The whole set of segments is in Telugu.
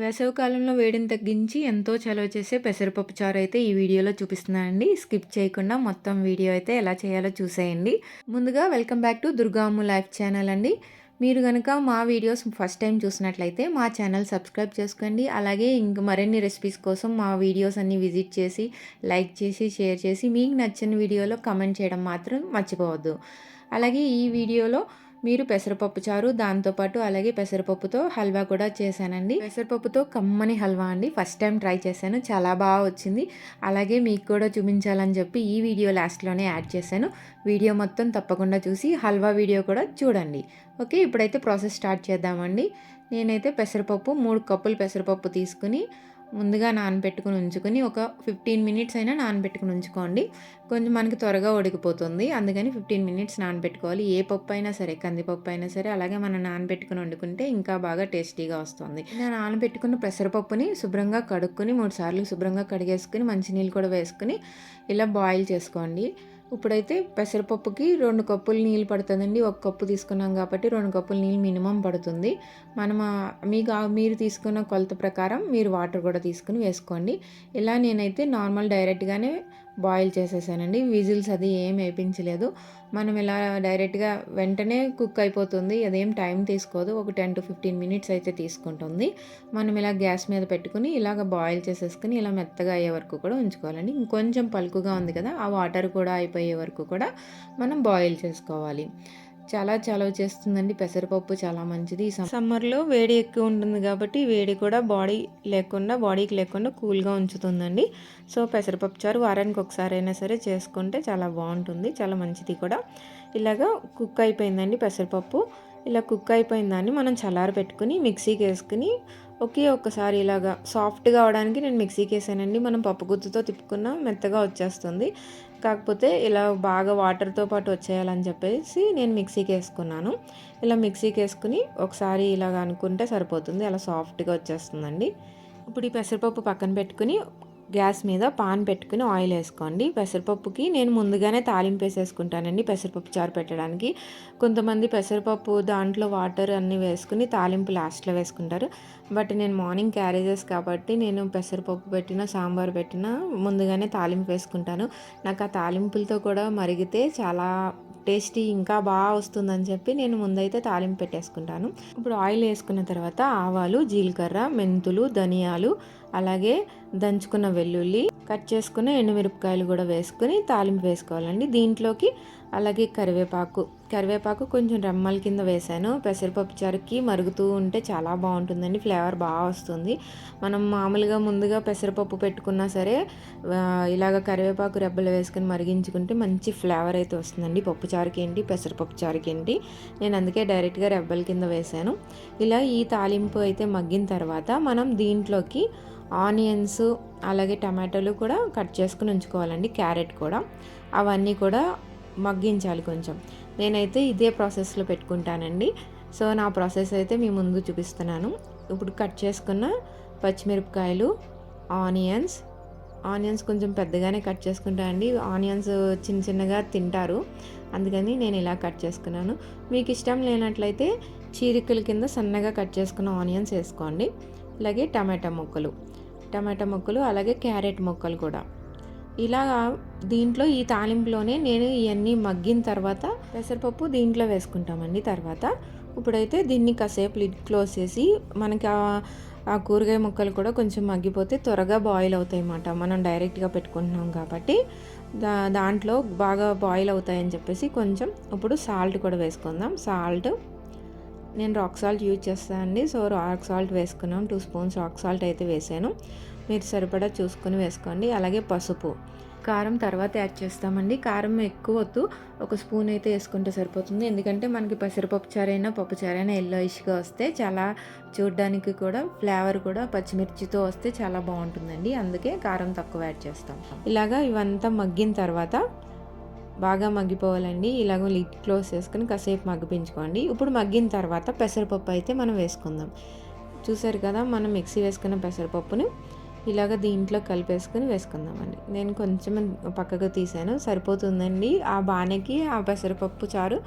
వేసవికాలంలో వేడిని తగ్గించి ఎంతో చలవ చేసే పెసరపప్పు చారు అయితే ఈ వీడియోలో చూపిస్తున్నానండి స్కిప్ చేయకుండా మొత్తం వీడియో అయితే ఎలా చేయాలో చూసేయండి. ముందుగా welcome back to Durgamma life channel అండి. మీరు కనుక మా వీడియోస్ ఫస్ట్ టైం చూసినట్లయితే మా ఛానల్ సబ్స్క్రైబ్ చేసుకోండి. అలాగే ఇంక మరిన్ని రెసిపీస్ కోసం మా వీడియోస్ అన్ని విజిట్ చేసి లైక్ చేసి షేర్ చేసి మీకు నచ్చిన వీడియోలో కమెంట్ చేయడం మాత్రం మర్చిపోవద్దు. అలాగే ఈ వీడియోలో మీరు పెసరపప్పు చారు దాంతోపాటు అలాగే పెసరపప్పుతో హల్వా కూడా చేశానండి. పెసరపప్పుతో కమ్మని హల్వా అండి. ఫస్ట్ టైం ట్రై చేశాను. చాలా బాగా వచ్చింది. అలాగే మీకు కూడా చూపించాలని చెప్పి ఈ వీడియో లాస్ట్లోనే యాడ్ చేశాను. వీడియో మొత్తం తప్పకుండా చూసి హల్వా వీడియో కూడా చూడండి. ఓకే ఇప్పుడైతే ప్రాసెస్ స్టార్ట్ చేద్దామండి. నేనైతే పెసరపప్పు మూడు కప్పులు పెసరపప్పు తీసుకుని ముందుగా నానబెట్టుకుని ఉంచుకొని ఒక ఫిఫ్టీన్ మినిట్స్ అయినా నానబెట్టుకుని ఉంచుకోండి. కొంచెం మనకి త్వరగా ఉడికిపోతుంది. అందుకని ఫిఫ్టీన్ మినిట్స్ నానబెట్టుకోవాలి. ఏ పప్పు అయినా సరే కందిపప్పు అయినా సరే అలాగే మనం నానబెట్టుకుని వండుకుంటే ఇంకా బాగా టేస్టీగా వస్తుంది. నేను నానబెట్టుకున్న పెసరపప్పుని శుభ్రంగా కడుక్కొని మూడు సార్లు శుభ్రంగా కడిగేసుకుని మంచినీళ్ళు కూడా వేసుకుని ఇలా బాయిల్ చేసుకోండి. ఇప్పుడైతే పెసరపప్పుకి రెండు కప్పులు నీళ్ళు పడుతుందండి. ఒక కప్పు తీసుకున్నాం కాబట్టి రెండు కప్పులు నీళ్ళు మినిమం పడుతుంది. మనం మీకు మీరు తీసుకున్న కొలత ప్రకారం మీరు వాటర్ కూడా తీసుకుని వేసుకోండి. ఇలా నేనైతే నార్మల్ డైరెక్ట్గానే బాయిల్ చేసేసానండి. విజిల్స్ అది ఏం వేయించలేదు మనం ఇలా డైరెక్ట్గా వెంటనే కుక్ అయిపోతుంది. అదేం టైం తీసుకోదు. ఒక టెన్ టు ఫిఫ్టీన్ మినిట్స్ అయితే తీసుకుంటుంది. మనం ఇలా గ్యాస్ మీద పెట్టుకుని ఇలాగ బాయిల్ చేసేసుకుని ఇలా మెత్తగా అయ్యే వరకు కూడా ఉంచుకోవాలండి. ఇంకొంచెం పలుకుగా ఉంది కదా ఆ వాటర్ కూడా అయిపోయే వరకు కూడా మనం బాయిల్ చేసుకోవాలి. చాలా చలవ చేస్తుందండి. పెసరపప్పు చాలా మంచిది. సమ్మర్లో వేడి ఎక్కువ ఉంటుంది కాబట్టి వేడి కూడా బాడీ లేకుండా బాడీకి లేకుండా కూల్గా ఉంచుతుందండి. సో పెసరపప్పు చారు వారానికి ఒకసారి అయినా సరే చేసుకుంటే చాలా బాగుంటుంది. చాలా మంచిది కూడా. ఇలాగా కుక్ అయిపోయిందండి పెసరపప్పు. ఇలా కుక్ అయిపోయిన దాన్ని మనం చల్లారి పెట్టుకుని మిక్సీకి వేసుకుని ఒకే ఒక్కసారి ఇలాగా సాఫ్ట్గా అవడానికి నేను మిక్సీకి వేసానండి. మనం పప్పుగుత్తుతో తిప్పుకున్న మెత్తగా వచ్చేస్తుంది. కాకపోతే ఇలా బాగా వాటర్తో పాటు వచ్చేయాలని చెప్పేసి నేను మిక్సీకి వేసుకున్నాను. ఇలా మిక్సీకి వేసుకుని ఒకసారి ఇలా అనుకుంటే సరిపోతుంది. అలా సాఫ్ట్గా వచ్చేస్తుందండి. ఇప్పుడు ఈ పెసరపప్పు పక్కన పెట్టుకుని గ్యాస్ మీద పాన్ పెట్టుకుని ఆయిల్ వేసుకోండి. పెసరపప్పుకి నేను ముందుగానే తాలింపు వేసేసుకుంటానండి. పెసరపప్పు చారు పెట్టడానికి కొంతమంది పెసరపప్పు దాంట్లో వాటర్ అన్నీ వేసుకుని తాలింపు లాస్ట్లో వేసుకుంటారు. బట్ నేను మార్నింగ్ క్యారేజెస్ కాబట్టి నేను పెసరపప్పు పెట్టిన సాంబార్ పెట్టిన ముందుగానే తాలింపు వేసుకుంటాను. నాకు ఆ తాలింపులతో కూడా మరిగితే చాలా టేస్టీ ఇంకా బాగా వస్తుందని చెప్పి నేను ముందైతే తాలింపు పెట్టేసుకుంటాను. ఇప్పుడు ఆయిల్ వేసుకున్న తర్వాత ఆవాలు జీలకర్ర మెంతులు ధనియాలు అలాగే దంచుకున్న వెల్లుల్లి కట్ చేసుకున్న ఎండుమిరపకాయలు కూడా వేసుకుని తాలింపు వేసుకోవాలండి. దీంట్లోకి అలాగే కరివేపాకు కరివేపాకు కొంచెం రెమ్మల కింద వేసాను. పెసరపప్పు చారుకి మరుగుతూ ఉంటే చాలా బాగుంటుందండి ఫ్లేవర్ బాగా వస్తుంది. మనం మామూలుగా ముందుగా పెసరపప్పు పెట్టుకున్నా సరే ఇలాగ కరివేపాకు రెబ్బలు వేసుకుని మరిగించుకుంటే మంచి ఫ్లేవర్ అయితే వస్తుందండి. పప్పు చారుకి ఏంటి పెసరపప్పు చారుకి ఏంటి నేను అందుకే డైరెక్ట్గా రెబ్బల కింద వేసాను. ఇలా ఈ తాలింపు అయితే మగ్గిన తర్వాత మనం దీంట్లోకి ఆనియన్స్ అలాగే టమాటోలు కూడా కట్ చేసుకుని ఉంచుకోవాలండి క్యారెట్ కూడా. అవన్నీ కూడా మగ్గించాలి కొంచెం. నేనైతే ఇదే ప్రాసెస్లో పెట్టుకుంటానండి. సో నా ప్రాసెస్ అయితే మీ ముందు చూపిస్తున్నాను. ఇప్పుడు కట్ చేసుకున్న పచ్చిమిరపకాయలు ఆనియన్స్. ఆనియన్స్ కొంచెం పెద్దగానే కట్ చేసుకుంటా అండి. ఆనియన్స్ చిన్న చిన్నగా తింటారు. అందుకని నేను ఇలా కట్ చేసుకున్నాను. మీకు ఇష్టం లేనట్లయితే చీరికల కింద సన్నగా కట్ చేసుకున్న ఆనియన్స్ వేసుకోండి. అలాగే టమాటా ముక్కలు. టమాటా ముక్కలు అలాగే క్యారెట్ ముక్కలు కూడా. ఇలా దీంట్లో ఈ తాలింపులోనే నేను ఇవన్నీ మగ్గిన తర్వాత పెసరపప్పు దీంట్లో వేసుకుంటామండి తర్వాత. ఇప్పుడైతే దీన్ని కాసేపు లిడ్ క్లోజ్ చేసి మనకి ఆ కూరగాయ ముక్కలు కూడా కొంచెం మగ్గిపోతే త్వరగా బాయిల్ అవుతాయి అన్నమాట మనం డైరెక్ట్గా పెట్టుకుంటున్నాం కాబట్టి దా దాంట్లో బాగా బాయిల్ అవుతాయని చెప్పేసి కొంచెం ఇప్పుడు సాల్ట్ కూడా వేసుకుందాం. సాల్ట్ నేను రాక్ సాల్ట్ యూజ్ చేస్తాను అండి. సో రాక్ సాల్ట్ వేసుకున్నాం. టూ స్పూన్స్ రాక్ సాల్ట్ అయితే వేసాను. మీరు సరిపడా చూసుకొని వేసుకోండి. అలాగే పసుపు. కారం తర్వాత యాడ్ చేస్తామండి. కారం ఎక్కువ వద్దు. ఒక స్పూన్ అయితే వేసుకుంటే సరిపోతుంది. ఎందుకంటే మనకి పెసరపప్పు చారైనా పప్పు చారైనా ఎల్లోయిష్గా వస్తే చాలా చూడడానికి కూడా ఫ్లేవర్ కూడా పచ్చిమిర్చితో వస్తే చాలా బాగుంటుందండి. అందుకే కారం తక్కువ యాడ్ చేస్తాం. ఇలాగా ఇవంతా మగ్గిన తర్వాత బాగా మగ్గిపోవాలండి. ఇలాగో లిడ్ క్లోజ్ చేసుకుని కాసేపు మగ్గిపించుకోండి. ఇప్పుడు మగ్గిన తర్వాత పెసరపప్పు అయితే మనం వేసుకుందాం. చూసారు కదా మనం మిక్సీ వేసుకున్న పెసరపప్పుని ఇలాగ దీంట్లో కలిపేసుకుని వేసుకుందామండి. నేను కొంచెం పక్కకు తీసాను. సరిపోతుందండి. ఆ బాణకి ఆ పెసరపప్పు చారు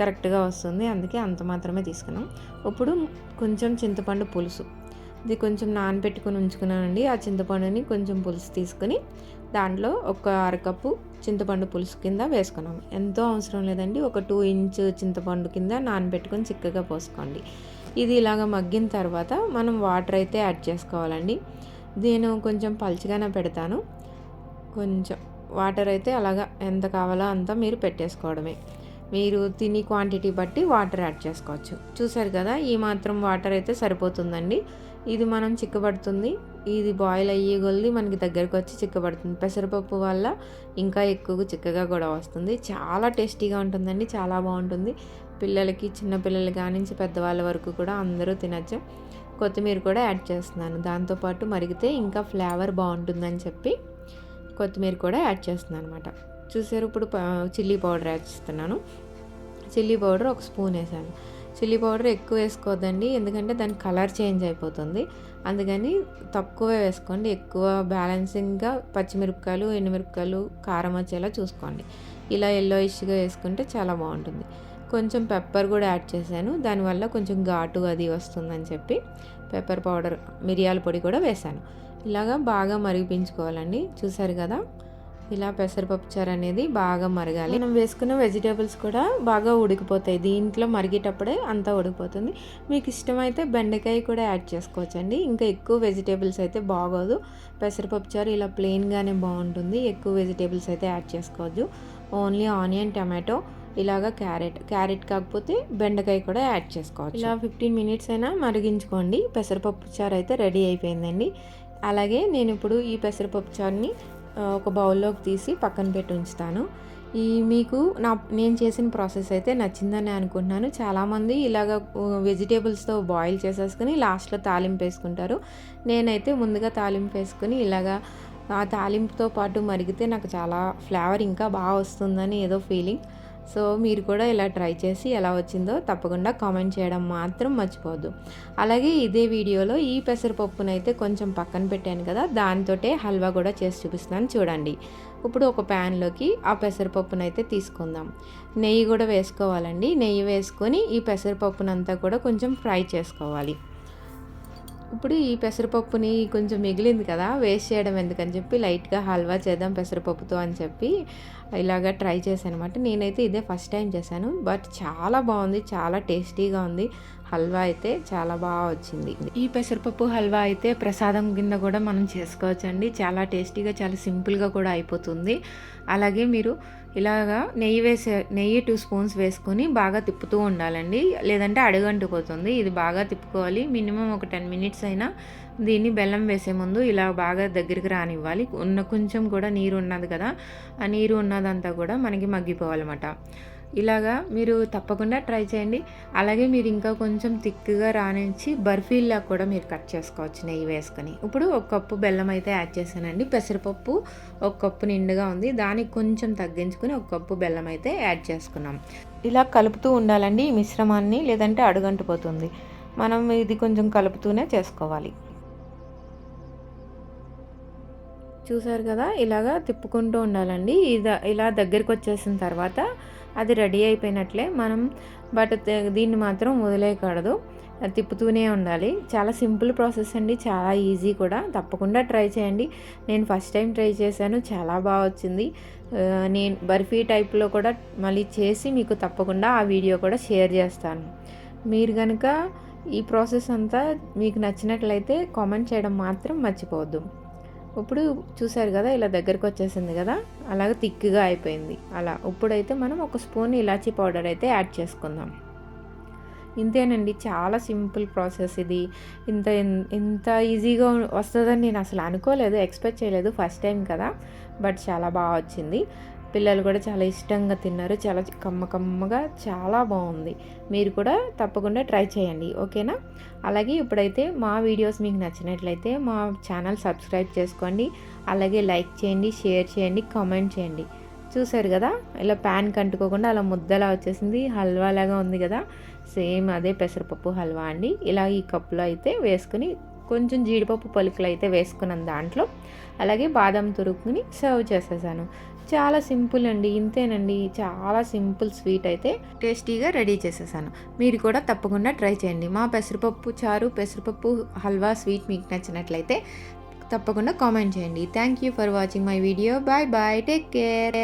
కరెక్ట్గా వస్తుంది. అందుకే అంత మాత్రమే తీసుకున్నాం. ఇప్పుడు కొంచెం చింతపండు పులుసు. ఇది కొంచెం నానబెట్టుకుని ఉంచుకున్నానండి. ఆ చింతపండుని కొంచెం పులుసు తీసుకుని దాంట్లో ఒక అరకప్పు చింతపండు పులుసు కింద వేసుకున్నాము ఎంతో అవసరం లేదండి. ఒక టూ ఇంచ్ చింతపండు కింద నానబెట్టుకొని చిక్కగా పోసుకోండి. ఇది ఇలాగ మగ్గిన తర్వాత మనం వాటర్ అయితే యాడ్ చేసుకోవాలండి. నేను కొంచెం పలుచగానే పెడతాను. కొంచెం వాటర్ అయితే అలాగా ఎంత కావాలో అంత మీరు పెట్టేసుకోవడమే. మీరు తిని క్వాంటిటీ బట్టి వాటర్ యాడ్ చేసుకోవచ్చు. చూసారు కదా ఈ మాత్రం వాటర్ అయితే సరిపోతుందండి. ఇది మనం చిక్కబడుతుంది. ఇది బాయిల్ అయ్యే కొద్ది మనకి దగ్గరకు వచ్చి చిక్కబడుతుంది. పెసరపప్పు వల్ల ఇంకా ఎక్కువ చిక్కగా కూడా వస్తుంది. చాలా టేస్టీగా ఉంటుందండి. చాలా బాగుంటుంది. పిల్లలకి చిన్నపిల్లలు కానించి పెద్దవాళ్ళ వరకు కూడా అందరూ తినచ్చు. కొత్తిమీర కూడా యాడ్ చేస్తున్నాను. దాంతోపాటు మరిగితే ఇంకా ఫ్లేవర్ బాగుంటుందని చెప్పి కొత్తిమీర కూడా యాడ్ చేస్తున్నాను అనమాట చూసారు ఇప్పుడు చిల్లీ పౌడర్ యాడ్ చేస్తున్నాను. చిల్లీ పౌడర్ ఒక స్పూన్ వేసాను. చిల్లీ పౌడర్ ఎక్కువ వేసుకోవద్దండి. ఎందుకంటే దాని కలర్ చేంజ్ అయిపోతుంది. అందుకని తక్కువే వేసుకోండి. ఎక్కువ బ్యాలెన్సింగ్గా పచ్చిమిరపకాయలు ఎండుమిరపకాయలు కారం వచ్చేలా చూసుకోండి. ఇలా ఎల్లోయిష్గా వేసుకుంటే చాలా బాగుంటుంది. కొంచెం పెప్పర్ కూడా యాడ్ చేశాను. దానివల్ల కొంచెం ఘాటు అది వస్తుందని చెప్పి పెప్పర్ పౌడర్ మిరియాల పొడి కూడా వేశాను. ఇలాగా బాగా మరిగించుకోవాలండి చూసారు కదా? ఇలా పెసరపప్పు చారు అనేది బాగా మరగాలి. మనం వేసుకున్న వెజిటేబుల్స్ కూడా బాగా ఉడికిపోతాయి. దీంట్లో మరిగేటప్పుడే అంతా ఉడికిపోతుంది. మీకు ఇష్టమైతే బెండకాయ కూడా యాడ్ చేసుకోవచ్చండి. ఇంకా ఎక్కువ వెజిటేబుల్స్ అయితే బాగోదు. పెసరపప్పు చారు ఇలా ప్లెయిన్గానే బాగుంటుంది. ఎక్కువ వెజిటేబుల్స్ అయితే యాడ్ చేసుకోవచ్చు ఓన్లీ ఆనియన్ టమాటో ఇలాగా క్యారెట్. క్యారెట్ కాకపోతే బెండకాయ కూడా యాడ్ చేసుకోవచ్చు. ఇలా ఫిఫ్టీన్ మినిట్స్ అయినా మరిగించుకోండి. పెసరపప్పు చారు అయితే రెడీ అయిపోయిందండి. అలాగే నేను ఇప్పుడు ఈ పెసరపప్పు చారుని ఒక బౌల్లోకి తీసి పక్కన పెట్టి ఉంచుతాను. ఈ మీకు నా నేను చేసిన ప్రాసెస్ అయితే నచ్చిందని అనుకుంటున్నాను. చాలామంది ఇలాగ వెజిటేబుల్స్తో బాయిల్ చేసేసుకుని లాస్ట్లో తాలింపు వేసుకుంటారు. నేనైతే ముందుగా తాలింపు వేసుకుని ఇలాగా ఆ తాలింపుతో పాటు మరిగితే నాకు చాలా ఫ్లేవర్ ఇంకా బాగా వస్తుందని ఏదో ఫీలింగ్. సో మీరు కూడా ఇలా ట్రై చేసి ఎలా వచ్చిందో తప్పకుండా కామెంట్ చేయడం మాత్రం మర్చిపోవద్దు. అలాగే ఇదే వీడియోలో ఈ పెసరపప్పునైతే కొంచెం పక్కన పెట్టాను కదా దానితోటే హల్వా కూడా చేసి చూపిస్తున్నాను చూడండి. ఇప్పుడు ఒక ప్యాన్లోకి ఆ పెసరపప్పునైతే తీసుకుందాం. నెయ్యి కూడా వేసుకోవాలండి. నెయ్యి వేసుకొని ఈ పెసరపప్పునంతా కూడా కొంచెం ఫ్రై చేసుకోవాలి. ఇప్పుడు ఈ పెసరపప్పుని కొంచెం మిగిలింది కదా వేస్ట్ చేయడం ఎందుకని చెప్పి లైట్గా హల్వా చేద్దాం పెసరపప్పుతో అని చెప్పి ఇలాగ ట్రై చేశాను అనమాట నేనైతే ఇదే ఫస్ట్ టైం చేశాను. బట్ చాలా బాగుంది చాలా టేస్టీగా ఉంది. హల్వా అయితే చాలా బాగా వచ్చింది. ఈ పెసరపప్పు హల్వా అయితే ప్రసాదం కింద కూడా మనం చేసుకోవచ్చండి. చాలా టేస్టీగా చాలా సింపుల్గా కూడా అయిపోతుంది. అలాగే మీరు ఇలాగా నెయ్యి వేసే నెయ్యి టూ స్పూన్స్ వేసుకొని బాగా తిప్పుతూ ఉండాలండి. లేదంటే అడుగంటుకోతుంది. ఇది బాగా తిప్పుకోవాలి. మినిమం ఒక టెన్ మినిట్స్ అయినా దీన్ని బెల్లం వేసే ముందు ఇలా బాగా దగ్గరికి రానివ్వాలి. ఉన్న కొంచెం కూడా నీరు ఉన్నది కదా ఆ నీరు ఉన్నదంతా కూడా మనకి మగ్గిపోవాలన్నమాట. ఇలాగా మీరు తప్పకుండా ట్రై చేయండి. అలాగే మీరు ఇంకా కొంచెం థిక్గా రానించి బర్ఫీల్లా కూడా మీరు కట్ చేసుకోవచ్చు నెయ్యి వేసుకొని. ఇప్పుడు ఒక కప్పు బెల్లం అయితే యాడ్ చేశానండి. పెసరపప్పు ఒక కప్పు నిండుగా ఉంది. దానికి కొంచెం తగ్గించుకుని ఒక కప్పు బెల్లం అయితే యాడ్ చేసుకున్నాం. ఇలా కలుపుతూ ఉండాలండి ఈ మిశ్రమాన్ని లేదంటే అడుగంటిపోతుంది. మనం ఇది కొంచెం కలుపుతూనే చేసుకోవాలి. చూసారు కదా ఇలాగా తిప్పుకుంటూ ఉండాలండి. ఇది ఇలా దగ్గరికి వచ్చేసిన తర్వాత అది రెడీ అయిపోయినట్లే మనం బట్ దీన్ని మాత్రం వదిలేయకూడదు. తిప్పుతూనే ఉండాలి. చాలా సింపుల్ ప్రాసెస్ అండి. చాలా ఈజీ కూడా. తప్పకుండా ట్రై చేయండి. నేను ఫస్ట్ టైం ట్రై చేశాను. చాలా బాగా వచ్చింది. నేను బర్ఫీ టైప్లో కూడా మళ్ళీ చేసి మీకు తప్పకుండా ఆ వీడియో కూడా షేర్ చేస్తాను. మీరు కనుక ఈ ప్రాసెస్ అంతా మీకు నచ్చినట్లయితే కామెంట్ చేయడం మాత్రం మర్చిపోవద్దు. ఇప్పుడు చూసారు కదా ఇలా దగ్గరకు వచ్చేసింది కదా అలాగ థిక్గా అయిపోయింది. అలా ఇప్పుడైతే మనం ఒక స్పూన్ ఇలాచీ పౌడర్ అయితే యాడ్ చేసుకుందాం. ఇంతేనండి చాలా సింపుల్ ప్రాసెస్ ఇది. ఇంత ఇంత ఈజీగా వస్తుందని నేను అసలు అనుకోలేదు ఎక్స్పెక్ట్ చేయలేదు ఫస్ట్ టైం కదా బట్ చాలా బాగా వచ్చింది. పిల్లలు కూడా చాలా ఇష్టంగా తిన్నారు. చాలా కమ్మ కమ్మగా చాలా బాగుంది. మీరు కూడా తప్పకుండా ట్రై చేయండి. ఓకేనా? అలాగే ఇప్పుడైతే మా వీడియోస్ మీకు నచ్చినట్లయితే మా ఛానల్ సబ్స్క్రైబ్ చేసుకోండి. అలాగే లైక్ చేయండి షేర్ చేయండి కామెంట్ చేయండి. చూసారు కదా? ఇలా ప్యాన్ కంటుకోకుండా అలా ముద్దలా వచ్చేసింది. హల్వా లాగా ఉంది కదా? సేమ్ అదే పెసరపప్పు హల్వా అండి. ఇలా ఈ కప్పులో అయితే వేసుకుని కొంచెం జీడిపప్పు పలుకులు అయితే వేసుకున్నాను దాంట్లో. అలాగే బాదం తురుకుని సర్వ్ చేసేసాను. చాలా సింపుల్ అండి ఇంతేనండి. చాలా సింపుల్ స్వీట్ అయితే టేస్టీగా రెడీ చేసేసాను. మీరు కూడా తప్పకుండా ట్రై చేయండి. మా పెసరపప్పు చారు పెసరపప్పు హల్వా స్వీట్ మీకు నచ్చినట్లయితే తప్పకుండా కామెంట్ చేయండి. Thank you for watching my video bye bye take care